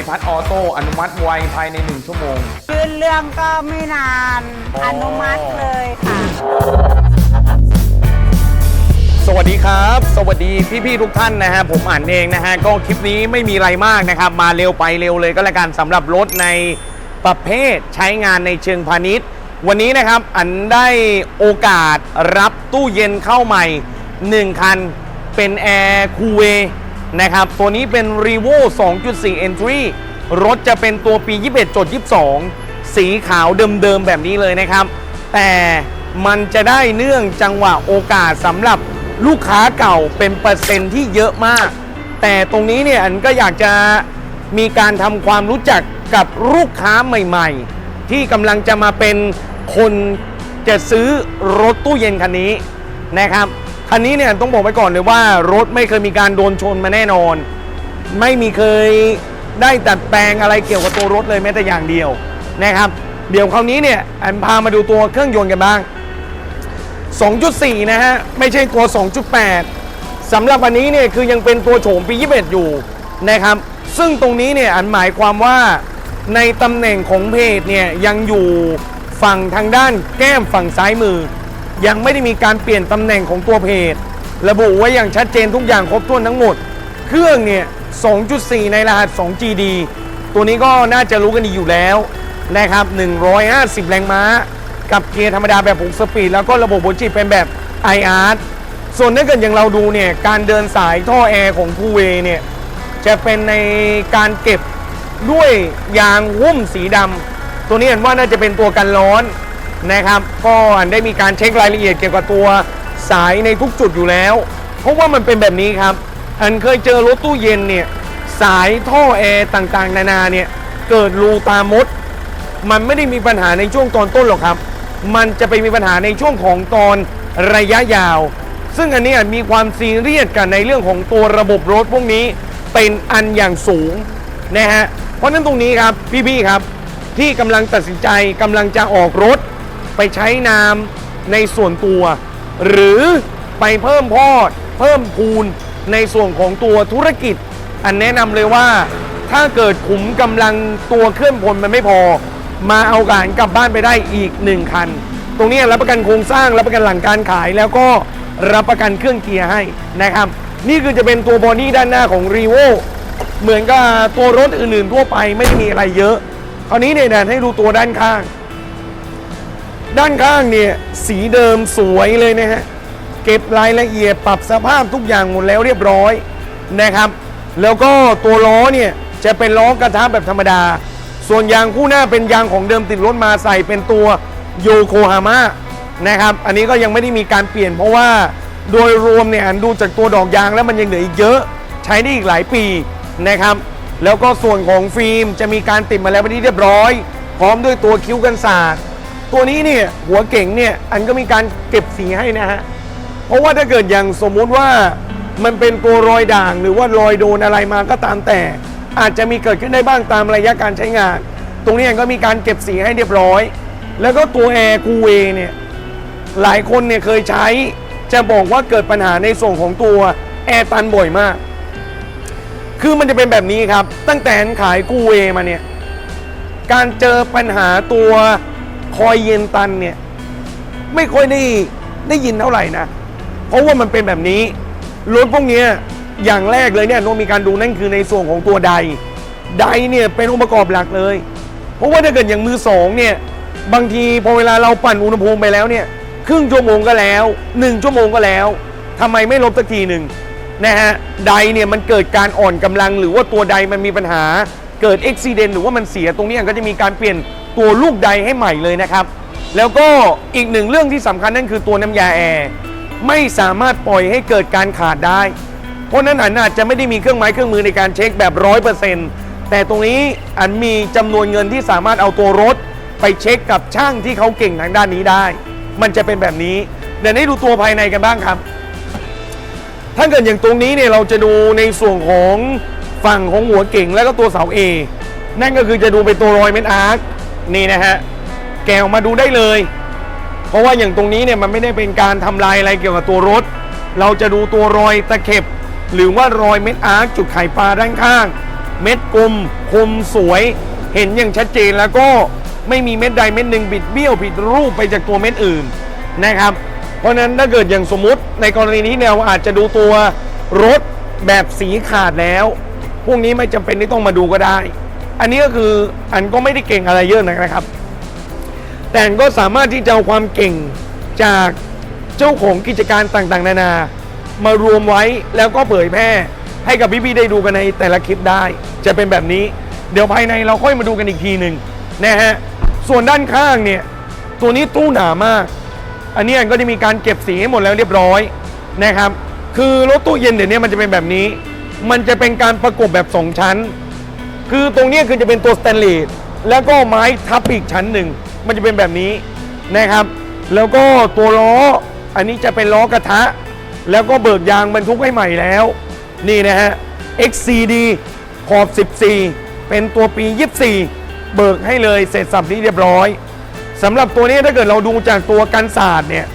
ฏิพัฒน์ออโต้อนุมัติไวภายใน 1 ชั่วโมง ยื่นเรื่องก็ไม่นาน อ๋ออ อนุมัติเลยค่ะ สวัสดีครับ สวัสดีพี่ๆทุกท่านนะฮะผมอ่านเองนะฮะก็คลิปนี้ไม่มีอะไรมากนะครับ มาเร็วไปเร็วเลยก็แล้วกันสำหรับรถในประเภทใช้งานในเชิงพาณิชย์ วันนี้นะครับอันได้โอกาสรับตู้เย็นเข้าใหม่ 1 คัน เป็นแอร์คูเว นะครับ ตัวนี้เป็น r e v o 2.4 Entry รถจะเป็นตัวปี 21จด22 สีขาวเดิมๆแบบนี้เลยนะครับ แต่มันจะได้เนื่องจังหวะโอกาสสำหรับลูกค้าเก่าเป็นเปอร์เซ็นต์ที่เยอะมาก แต่ตรงนี้เนี่ยอันก็อยากจะมีการทำความรู้จักกับลูกค้าใหม่ๆ ที่กำลังจะมาเป็นคนจะซื้อรถตู้เย็นคันนี้นะครับ คันนี้เนี่ยต้องบอกไว้ก่อนเลยว่ารถไม่เคยมีการโดนชนมาแน่นอน ไม่มีเคยได้ดัดแปลงอะไรเกี่ยวกับตัวรถเลยแม้แต่อย่างเดียวนะครับ เดี๋ยวคราวนี้เนี่ยอันพามาดูตัวเครื่องยนต์กันบ้าง 2.4 นะฮะ ไม่ใช่ตัว 2.8สำหรับวันนี้เนี่ยคือยังเป็นตัวโฉมปี 21 อยู่นะครับ ซึ่งตรงนี้เนี่ยอันหมายความว่าในตำแหน่งของเพจเนี่ยยังอยู่ฝั่งทางด้านแก้มฝั่งซ้ายมือ ยังไม่ได้มีการเปลี่ยนตำแหน่งของตัวเพจ ระบุไว้อย่างชัดเจนทุกอย่างครบถ้วนทั้งหมด เครื่องเนี่ย 2.4 ในรหัส 2GD ตัวนี้ก็น่าจะรู้กันดีอยู่แล้วนะครับ 150 แรงม้า กับเกียร์ธรรมดาแบบ6สปีด แล้วก็ระบบหัวฉีเป็นแบบ IR ส่วนถ้าเกิดอย่างเราดูเนี่ย การเดินสายท่อแอร์ของคูเวเนี่ย จะเป็นในการเก็บด้วยยางหุ้มสีดำตัวนี้เห็นว่าน่าจะเป็นตัวกันร้อน นะครับก็อันได้มีการเช็ครายละเอียดเกี่ยวกับตัวสายในทุกจุดอยู่แล้ว เพราะว่ามันเป็นแบบนี้ครับ อันเคยเจอรถตู้เย็นเนี่ยสายท่อแอร์ต่างๆ นานาเนี่ยเกิดรูตามด มันไม่ได้มีปัญหาในช่วงตอนต้นหรอกครับ มันจะไปมีปัญหาในช่วงของตอนระยะยาว ซึ่งอันนี้มีความซีเรียสกันในเรื่องของตัวระบบรถพวกนี้เป็นอันอย่างสูงนะฮะเพราะฉะนั้นตรงนี้ครับพี่ๆครับที่กำลังตัดสินใจกำลังจะออกรถ ไปใช้นามในส่วนตัว หรือไปเพิ่มพอด เพิ่มพูนในส่วนของตัวธุรกิจ อันแนะนำเลยว่า ถ้าเกิดขุมกำลังตัวเครื่องพลมันไม่พอ มาเอาการกลับบ้านไปได้อีก1คัน ตรงนี้รับประกันโครงสร้างรับประกันหลังการขายแล้วก็รับประกันเครื่องเกียร์ให้นะครับ นี่คือจะเป็นตัวบอดี้ด้านหน้าของ r e v o เหมือนกับตัวรถอื่นๆทั่วไปไม่ได้มีอะไรเยอะ คราวนี้เนี่ยนให้ดูตัวด้านข้าง ด้านข้างเนี่ยสีเดิมสวยเลยนะฮะ เก็บรายละเอียดปรับสภาพทุกอย่างหมดแล้วเรียบร้อยนะครับ แล้วก็ตัวล้อเนี่ยจะเป็นล้อกระทะแบบธรรมดา ส่วนยางคู่หน้าเป็นยางของเดิมติดรถมาใส่เป็นตัวโยโกฮาม่านะครับ อันนี้ก็ยังไม่ได้มีการเปลี่ยนเพราะว่าโดยรวมเนี่ยดูจากตัวดอกยางแล้วมันยังเหลืออีกเยอะ ใช้ได้อีกหลายปีนะครับ แล้วก็ส่วนของฟิล์มจะมีการติดมาแล้วเป็นที่เรียบร้อย พร้อมด้วยตัวคิ้วกันศาสตร์ ตัวนี้เนี่ยหัวเก่งเนี่ยอันก็มีการเก็บสีให้นะฮะ เพราะว่าถ้าเกิดอย่างสมมุติว่ามันเป็นตัวรอยด่างหรือว่ารอยโดนอะไรมาก็ตามแต่ อาจจะมีเกิดขึ้นได้บ้างตามระยะการใช้งาน ตรงนี้ก็มีการเก็บสีให้เรียบร้อย แล้วก็ตัวแอร์คูเวเนี่ยหลายคนเนี่ยเคยใช้จะบอกว่าเกิดปัญหาในส่วนของตัวแอร์ตันบ่อยมาก คือมันจะเป็นแบบนี้ครับ ตั้งแต่ขายคูเวมาเนี่ย การเจอปัญหาตัว คอยเย็นตันเนี่ย ไม่ค่อยได้ได้ยินเท่าไหร่นะ เพราะว่ามันเป็นแบบนี้รถพวกนี้อย่างแรกเลยเนี่ยต้องมีการดูนั่นคือในส่วนของตัวใด ใดเนี่ยเป็นองค์ประกอบหลักเลย เพราะว่าถ้าเกิดอย่างมือสองเนี่ยบางทีพอเวลาเราปั่นอุณหภูมิไปแล้วเนี่ยครึ่งชั่วโมงก็แล้วหนึ่งชั่วโมงก็แล้วทำไมไม่ลบสักทีหนึ่งนะฮะใดเนี่ยมันเกิดการอ่อนกำลังหรือว่าตัวใดมันมีปัญหา เกิดอุบิเหตุหรือว่ามันเสียตรงนี้ก็จะมีการเปลี่ยนตัวลูกใดให้ใหม่เลยนะครับ แล้วก็อีกหนึ่งเรื่องที่สำคัญนั่นคือตัวน้ำยาแอร์ไม่สามารถปล่อยให้เกิดการขาดได้ เพราะฉะนั้นอันอาจจะไม่ได้มีเครื่องไม้เครื่องมือในการเช็คแบบร้อยเปอร์เซ็นต์แต่ตรงนี้อันมีจำนวนเงินที่สามารถเอาตัวรถ ไปเช็คกับช่างที่เขาเก่งทางด้านนี้ได้ มันจะเป็นแบบนี้ เดี๋ยวให้ดูตัวภายในกันบ้างครับ ถ้าเกิดอย่างตรงนี้เนี่ยเราจะดูในส่วนของ ฝั่งของหัวเก่งแล้วก็ตัวเสา A นั่นก็คือจะดูเป็นตัวรอยเม็ดอาร์คนี่นะฮะแกะออกมาดูได้เลย เพราะว่าอย่างตรงนี้เนี่ยมันไม่ได้เป็นการทำลายอะไรเกี่ยวกับตัวรถ เราจะดูตัวรอยตะเข็บ หรือว่ารอยเม็ดอาร์คจุดไข่ปลาด้านข้าง เม็ดกลมคมสวย เห็นอย่างชัดเจนแล้วก็ไม่มีเม็ดใดเม็ดหนึ่งบิดเบี้ยวผิดรูปไปจากตัวเม็ดอื่นนะครับ เพราะฉะนั้นถ้าเกิดอย่างสมมุติในกรณีนี้เราอาจจะดูตัวรถแบบสีขาดแล้ว พวกนี้ไม่จำเป็นที่ต้องมาดูก็ได้ อันนี้ก็คืออันก็ไม่ได้เก่งอะไรเยอะนะครับ แต่ก็สามารถที่จะเอาความเก่งจากเจ้าของกิจการต่างๆ นานามารวมไว้แล้วก็เผยแพร่ให้กับพี่ๆได้ดูกันในแต่ละคลิปได้ จะเป็นแบบนี้ เดี๋ยวภายในเราค่อยมาดูกันอีกทีหนึ่งนะฮะส่วนด้านข้างเนี่ยตัวนี้ตู้หนามาก อันนี้ก็จะมีการเก็บสีให้หมดแล้วเรียบร้อยนะครับ คือรถตู้เย็นเดี๋ยวนี้มันจะเป็นแบบนี้ มันจะเป็นการประกบแบบสองชั้น คือตรงนี้คือจะเป็นตัวสแตนเลสแล้วก็ไม้ทับอีกชั้นหนึ่ง มันจะเป็นแบบนี้นะครับ แล้วก็ตัวล้ออันนี้จะเป็นล้อกระทะ แล้วก็เบิกยางบรรทุกให้ใหม่แล้ว นี่นะฮะ XCD ขอบ 14 เป็นตัวปี 24 เบิกให้เลยเสร็จสับนี้เรียบร้อยสำหรับตัวนี้ถ้าเกิดเราดูจากตัวกันศาสตร์เนี่ย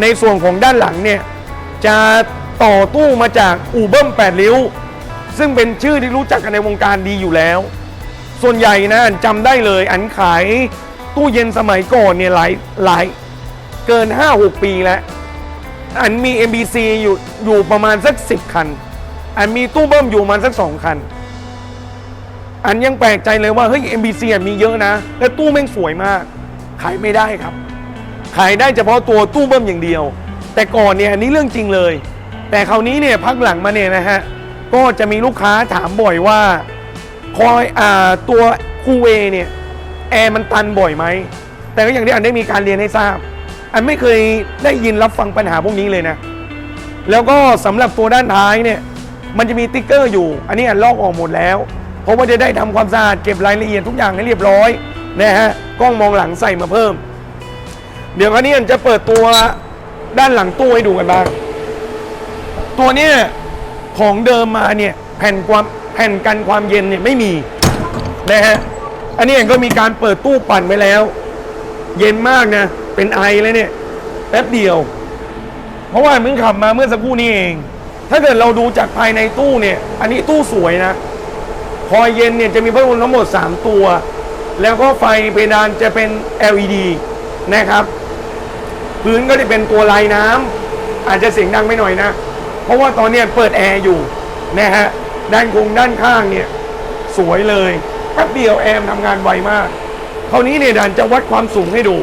ในส่วนของด้านหลังเนี่ยจะ ต่อตู้มาจากอูเบิ้ม8ริ้ว ซึ่งเป็นชื่อที่รู้จักกันในวงการดีอยู่แล้ว ส่วนใหญ่นะอันจำได้เลย อันขายตู้เย็นสมัยก่อนเนี่ยหลายหลายเกิน 5-6 ปีแล้ว อันมี MBC อยู่อยู่ประมาณสัก 10 คัน อันมีตู้เบิ้มอยู่ประมาณสัก 2 คัน อันยังแปลกใจเลยว่า เฮ้ย MBC อะมีเยอะนะ และตู้แม่งสวยมาก ขายไม่ได้ครับ ขายได้เฉพาะตัวตู้เบิ้มอย่างเดียว แต่ก่อนเนี่ยอันนี้เรื่องจริงเลย แต่คราวนี้เนี่ยพักหลังมาเนี่ยนะฮะก็จะมีลูกค้าถามบ่อยว่าคอยอ่าตัวคูเวเนี่ยแอร์มันตันบ่อยไหมแต่ก็อย่างที่อันได้มีการเรียนให้ทราบ อันไม่เคยได้ยินรับฟังปัญหาพวกนี้เลยนะ แล้วก็สำหรับตัวด้านท้ายเนี่ยมันจะมีติ๊กเกอร์อยู่ อันนี้อันลอกออกหมดแล้ว เพราะว่าจะได้ทำความสะอาดเก็บรายละเอียดทุกอย่างให้เรียบร้อยนะฮะกล้องมองหลังใส่มาเพิ่ม เดี๋ยวคราวนี้อันจะเปิดตัวด้านหลังตู้ให้ดูกันบ้าง ตัวเนี้ยของเดิมมาเนี่ยแผ่นความแผ่นกันความเย็นเนี่ยไม่มีนะฮะอันนี้เองก็มีการเปิดตู้ปั่นไว้แล้ว เย็นมากนะ เป็นไอเลยเนี่ยแป๊บเดียว เพราะว่ามึงขับมาเมื่อสักครู่นี้เอง ถ้าเกิดเราดูจากภายในตู้เนี่ย อันนี้ตู้สวยนะพอเย็นเนี่ยจะมีพัดลมทั้งหมด 3 ตัว แล้วก็ไฟเพดานจะเป็น LED นะครับ พื้นก็จะเป็นตัวลายน้ำอาจจะเสียงดังไม่หน่อยนะ ราะว่าตอนเนี้ยเปิดแอร์อยู่นะฮะด้านคงด้านข้างเนี่ยสวยเลยแป๊บเดียวแอร์มนทำงานไวมากคราวนี้เนี่ยดันจะวัดความสูงให้ดู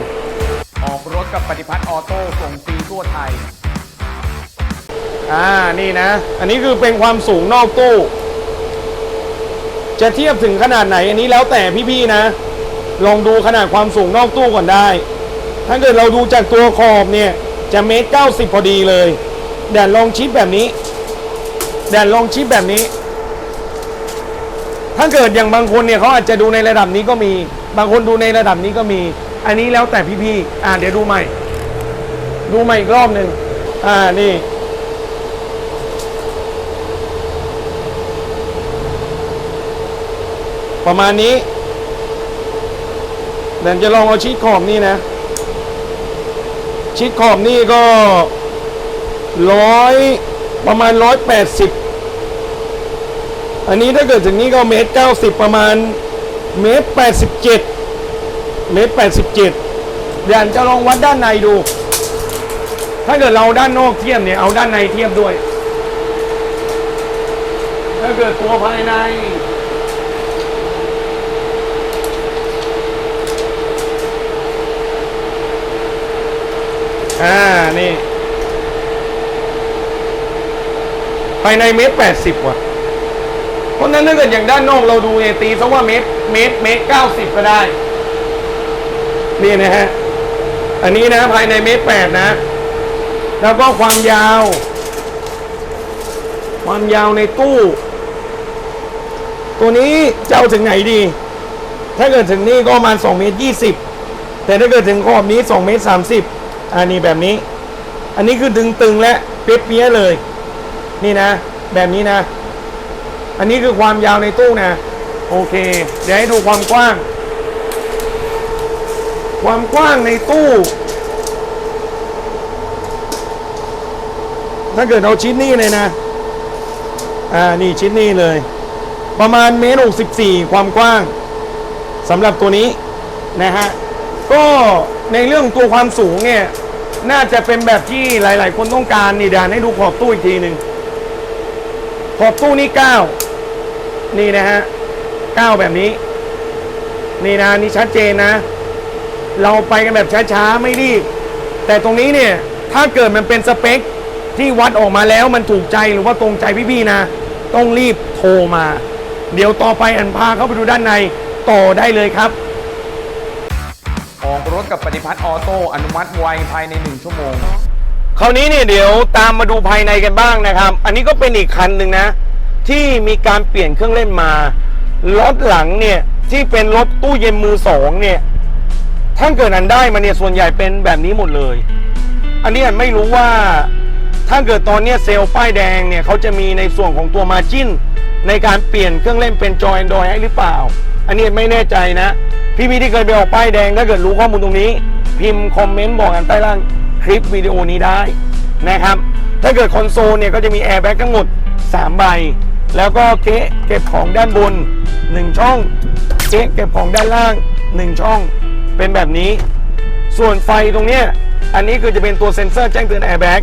ออกรถกับปฏิพัฒน์ออโต้ส่งฟรีทั่วไทย อ่านี่นะ อันนี้คือเป็นความสูงนอกตู้ จะเทียบถึงขนาดไหน อันนี้แล้วแต่พี่ๆนะ ลองดูขนาดความสูงนอกตู้ก่อนได้ ถ้าเกิดเราดูจากตัวขอบเนี่ย จะเมตรเก้าสิบพอดีเลย แดนลงชิปแบบนี้ แดนลงชิปแบบนี้ ถ้าเกิดอย่างบางคนเนี่ยเขาอาจจะดูในระดับนี้ก็มี บางคนดูในระดับนี้ก็มี อันนี้แล้วแต่พี่ๆอ่าเดี๋ยวดูใหม่ ดูใหม่อีกรอบหนึ่งอ่านี่ประมาณนี้เดี๋ยวจะลองเอาชีทขอบนี่นะ ชีทขอบนี่ก็ ร้อยประมาณร้อยแปดสิบอันนี้ถ้าเกิดถึงนี้ก็เมตรเก้าสิบประมาณเมตรแปดสิบเจ็ดเมตรแปดสิบเจ็ดเดี๋ยวจะลองวัดด้านในดู ถ้าเกิดเราด้านนอกเทียบเนี่ยเอาด้านในเทียบด้วย ถ้าเกิดตัวภายในอ่า นี่ ภายในเมตรแปดสิบว่ะ เพราะนั้นถ้าเกิดอย่างด้านนอกเราดูเนี่ยตีซะว่าเมตรเมตรเมตรเก้าสิบก็ได้ นี่นะฮะ อันนี้นะภายในเมตรแปดนะ แล้วก็ความยาว ความยาวในตู้ ตัวนี้จะเอาถึงไหนดี ถ้าเกิดถึงนี่ก็ประมาณ2เมตร20แต่ถ้าเกิดถึงขอบนี้2เมตร30อันนี้แบบนี้ อันนี้คือดึงตึงและเปี้ยเลย นี่นะ แบบนี้นะ อันนี้คือความยาวในตู้นะ โอเค เดี๋ยวให้ดูความกว้าง ความกว้างในตู้ ถ้าเกิดเอาชิ้นนี้เลยนะ อ่า นี่ชิ้นนี้เลย ประมาณเมตร64ความกว้างสำหรับตัวนี้นะฮะ ก็ในเรื่องตัวความสูงเนี่ย น่าจะเป็นแบบที่หลาย ๆ คนต้องการนี่เดานให้ดูขอบตู้อีกทีหนึ่ง ขอบตู้นี่9นี่นะฮะ9แบบนี้ นี่นะนี่ชัดเจนนะ เราไปกันแบบช้าๆไม่รีบ แต่ตรงนี้เนี่ยถ้าเกิดมันเป็นสเปคที่วัดออกมาแล้วมันถูกใจหรือว่าตรงใจพี่ๆนะ ต้องรีบโทรมา เดี๋ยวต่อไปอันพาเข้าไปดูด้านในต่อได้เลยครับออกรถกับปฏิพัฒน์ออโต้อนุมัติไวภายใน 1 ชั่วโมง คราวนี้เนี่ยเดี๋ยวตามมาดูภายในกันบ้างนะครับ อันนี้ก็เป็นอีกคันหนึ่งนะ ที่มีการเปลี่ยนเครื่องเล่นมารถหลังเนี่ยที่เป็นรถตู้เย็นมือสองเนี่ยถ้าเกิดอันได้มาเนี่ยส่วนใหญ่เป็นแบบนี้หมดเลย อันนี้อันไม่รู้ว่าถ้าเกิดตอนนี้เซลล์ป้ายแดงเนี่ยเขาจะมีในส่วนของตัวมาจิ้นในการเปลี่ยนเครื่องเล่นเป็นจอย Android ให้หรือเปล่า อันนี้ไม่แน่ใจนะ พี่พี่ที่เคยไปออกป้ายแดงถ้าเกิดรู้ข้อมูลตรงนี้ พิมพ์คอมเมนต์บอกกันใต้ล่าง คลิปวิดีโอนี้ได้นะครับ ถ้าเกิดคอนโซลเนี่ยก็จะมีแอร์แบ็กทั้งหมด 3 ใบ แล้วก็เกะเก็บของด้านบน 1 ช่อง เกะเก็บของด้านล่าง 1 ช่อง เป็นแบบนี้ ส่วนไฟตรงเนี้ยอันนี้คือจะเป็นตัวเซ็นเซอร์แจ้งเตือนแอร์แบ็ก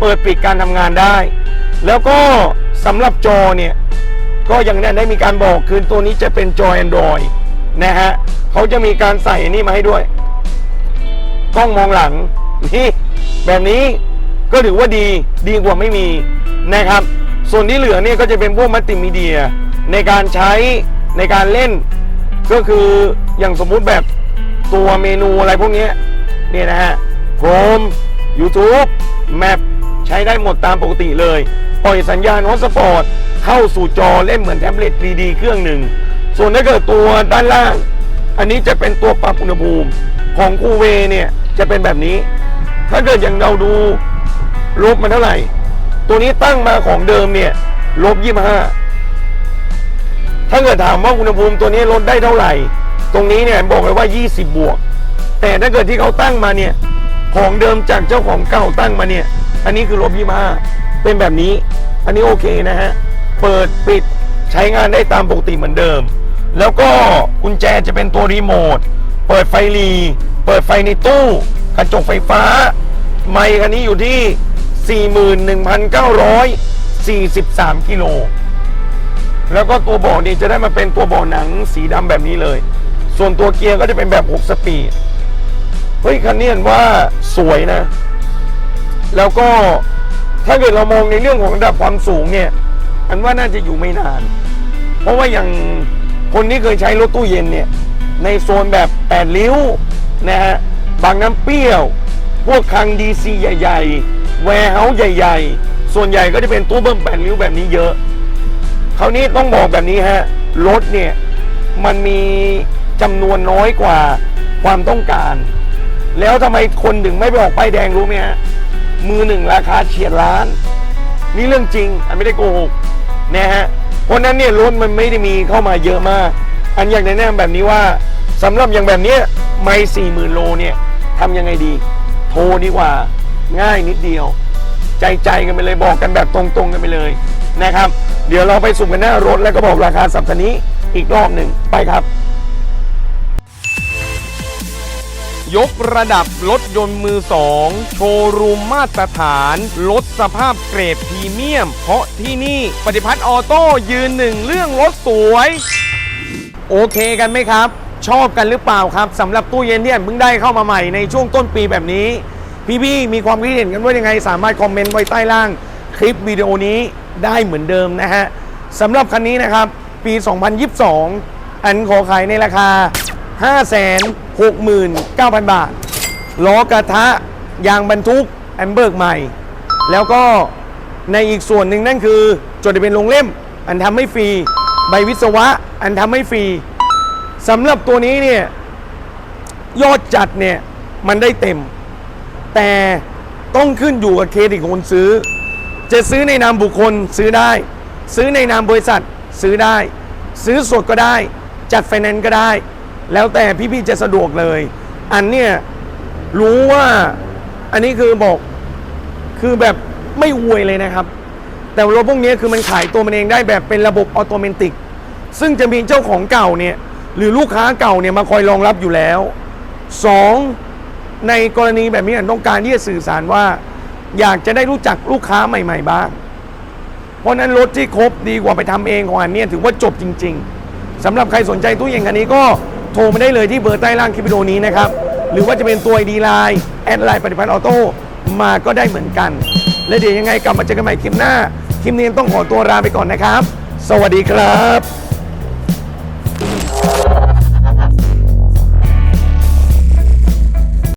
เปิดปิดการทำงานได้ แล้วก็สำหรับจอเนี่ยก็ยังได้มีการบอกคือตัวนี้จะเป็นจอ Android นะฮะเขาจะมีการใส่นนี้มาให้ด้วย กล้องมองหลัง นี่แบบนี้ก็ถือว่าดีดีกว่าไม่มีนะครับ ส่วนที่เหลือเนี่ยก็จะเป็นพวกมัลติมีเดีย ในการใช้ในการเล่น ก็คืออย่างสมมุติแบบตัวเมนูอะไรพวกนี้เนี่ยนะฮะ Chrome YouTube Map ใช้ได้หมดตามปกติเลย ปล่อยสัญญาณฮอตสปอร์ตเข้าสู่จอเล่นเหมือนแท็บเล็ตดีๆเครื่องหนึ่ง ส่วนถ้าเกิดตัวด้านล่าง อันนี้จะเป็นตัวปรับอุณหภูมิของคูเวเนี่ยจะเป็นแบบนี้ ถ้าเกิดอย่างเราดูลบมันเท่าไหร่ ตัวนี้ตั้งมาของเดิมเนี่ยลบยี่ห้าถ้าเกิดถามว่าอุณหภูมิตัวนี้ลดได้เท่าไหร่ ตรงนี้เนี่ยบอกเลยว่า 20 บวก แต่ถ้าเกิดที่เขาตั้งมาเนี่ยของเดิมจากเจ้าของเก่าตั้งมาเนี่ย อันนี้คือลบ25เป็นแบบนี้ อันนี้โอเคนะฮะ เปิดปิดใช้งานได้ตามปกติเหมือนเดิม แล้วก็กุญแจจะเป็นตัวรีโมท เปิดไฟรี เปิดไฟในตู้ กระจกไฟฟ้า ไมค์คันนี้อยู่ที่ 41,943กิโล แล้วก็ตัวเบาะนี่จะได้มาเป็นตัวเบาะหนังสีดำแบบนี้เลย ส่วนตัวเกียร์ก็จะเป็นแบบ 6 สปีด เฮ้ย คันนี้เห็นว่าสวยนะ แล้วก็ถ้าเกิดเรามองในเรื่องของระดับความสูงเนี่ย อันว่าน่าจะอยู่ไม่นาน เพราะว่าอย่างคนที่เคยใช้รถตู้เย็นเนี่ย ในโซนแบบ8ริ้วนะฮะ บางน้ำเปรี้ยว พวกคลังดีซีใหญ่ ๆ แวร์เฮาส์ใหญ่ ๆ ส่วนใหญ่ก็จะเป็นตู้เบิ้ม8ริ้วแบบนี้เยอะ คราวนี้ต้องบอกแบบนี้ฮะ รถเนี่ย มันมีจำนวนน้อยกว่าความต้องการ แล้วทำไมคนถึงไม่ไปออกป้ายแดงรู้ไหมฮะ มือหนึ่งราคาเฉียดล้าน นี่เรื่องจริง อันไม่ได้โกหกนะฮะ เพราะนั้นเนี่ยรถมันไม่ได้มีเข้ามาเยอะมาก อันอยากแนะนำแบบนี้ว่าสำหรับอย่างแบบนี้ไม่สี่หมื่นโลเนี่ย ทำยังไงดี โทรดีกว่าง่ายนิดเดียว ใจใจๆกันไปเลยบอกกันแบบตรงๆกันไปเลยนะครับ เดี๋ยวเราไปสุ่มกันหน้ารถแล้วก็บอกราคาสัปดาห์นี้อีกรอบหนึ่งไปครับ ยกระดับรถยนต์มือสอง โชว์รูมมาตรฐานลดสภาพเกรดพรีเมียม เพราะที่นี่ปฏิพัฒน์ออโต้ยืนหนึ่งเรื่องรถสวย โอเคกันไหมครับ ชอบกันหรือเปล่าครับสำหรับตู้เย็นที่อันเพิ่งได้เข้ามาใหม่ในช่วงต้นปีแบบนี้ พี่ๆมีความคิดเห็นกันว่ายังไง สามารถคอมเมนต์ไว้ใต้ล่าง คลิปวิดีโอนี้ได้เหมือนเดิมนะฮะสำหรับคันนี้นะครับ ปี 2022 อันขอขายในราคา 569,000 บาทล้อกระทะยางบรรทุกแอมเบิร์กใหม่ แล้วก็ในอีกส่วนหนึ่งนั่นคือ จดทะเบียนลงเล่ม อันทำไม่ฟรี ใบวิศวะ อันทำไม่ฟรี สำหรับตัวนี้เนี่ยยอดจัดเนี่ยมันได้เต็ม แต่ต้องขึ้นอยู่กับเครดิตของคนซื้อ จะซื้อในนามบุคคลซื้อได้ ซื้อในนามบริษัทซื้อได้ ซื้อสดก็ได้ จัดไฟแนนซ์ก็ได้ แล้วแต่พี่ๆจะสะดวกเลย อันเนี่ยรู้ว่าอันนี้คือบอกคือแบบไม่อวยเลยนะครับ แต่รถพวกนี้คือมันขายตัวมันเองได้แบบเป็นระบบออโตเมติก ซึ่งจะมีเจ้าของเก่าเนี่ย หรือลูกค้าเก่าเนี่ยมาคอยรองรับอยู่แล้วสองในกรณีแบบนี้ต้องการที่จะสื่อสารว่า อยากจะได้รู้จักลูกค้าใหม่ ๆ บ้าง เพราะนั้นรถที่ครบดีกว่าไปทำเองของอันเนี้ยถือว่าจบจริง ๆสำหรับใครสนใจตู้เย็นคันนี้ก็โทรมาได้เลยที่เบอร์ใต้ล่างคลิปวิดีโอนี้นะครับ หรือว่าจะเป็นตัวดีไลน์แอดไลน์ปฏิพัฒน์ออโต้มาก็ได้เหมือนกัน และเดี๋ยวยังไงกลับมาเจอกันใหม่คลิปหน้า คลิปนี้ต้องขอตัวลาไปก่อนนะครับ สวัสดีครับ